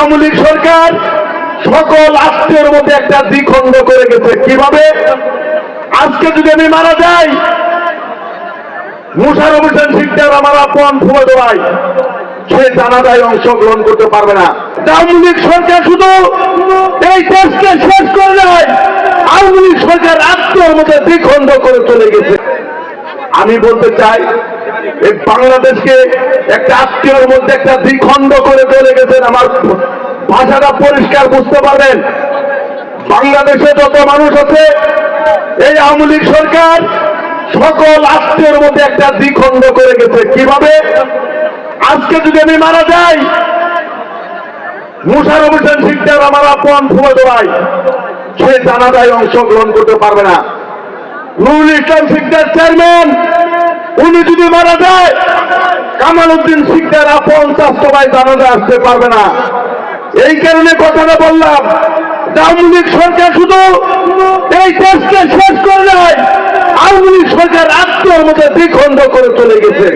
আওয়ামী লীগ সরকার সকল আত্মীয়র মধ্যে একটা দ্বিখণ্ড করে গেছে। কীভাবে? আজকে যদি আমি মারা যাই, মুশারফ হোসেন শিকদার আমার আপন ফুমাতো ভাই সে জানাজায় অংশগ্রহণ করতে পারবে না। আওয়ামী লীগ সরকার শুধু এই দেশকে শেষ করে দেয়। আওয়ামী লীগ সরকার আত্মীয়র মধ্যে দ্বিখণ্ড করে চলে গেছে। আমি বলতে চাই, এই বাংলাদেশকে একটা আত্মীয়র মধ্যে একটা দ্বিখণ্ড করে চলে গেছেন আমার ভাষাটা পরিষ্কার বুঝতে পারবেন। বাংলাদেশে যত মানুষ আছে, এই আওয়ামী লীগ সরকার সকল আত্মীয়র মধ্যে একটা দ্বিখণ্ড করে গেছে। কীভাবে? আজকে যদি আমি মারা যাই, মুশারফ হোসেন শিকদার আমার আপন ফুমাতো ভাই, সে জানাজায় অংশগ্রহণ করতে পারবে না। নুরুল ইসলাম শিকদার চেয়ারম্যান উনি যদি মারা যায় কামাল উদ্দিন শিকদার আপন সবাই জানাজা আসতে পারবে না। এই কারণে কথাটা বললাম, আওয়ামী লীগ সরকার শুধু এই দেশকে শেষ করে দেয় আওয়ামী লীগ সরকার আত্মীয়র মধ্যে দ্বিখণ্ড করে চলে গেছে।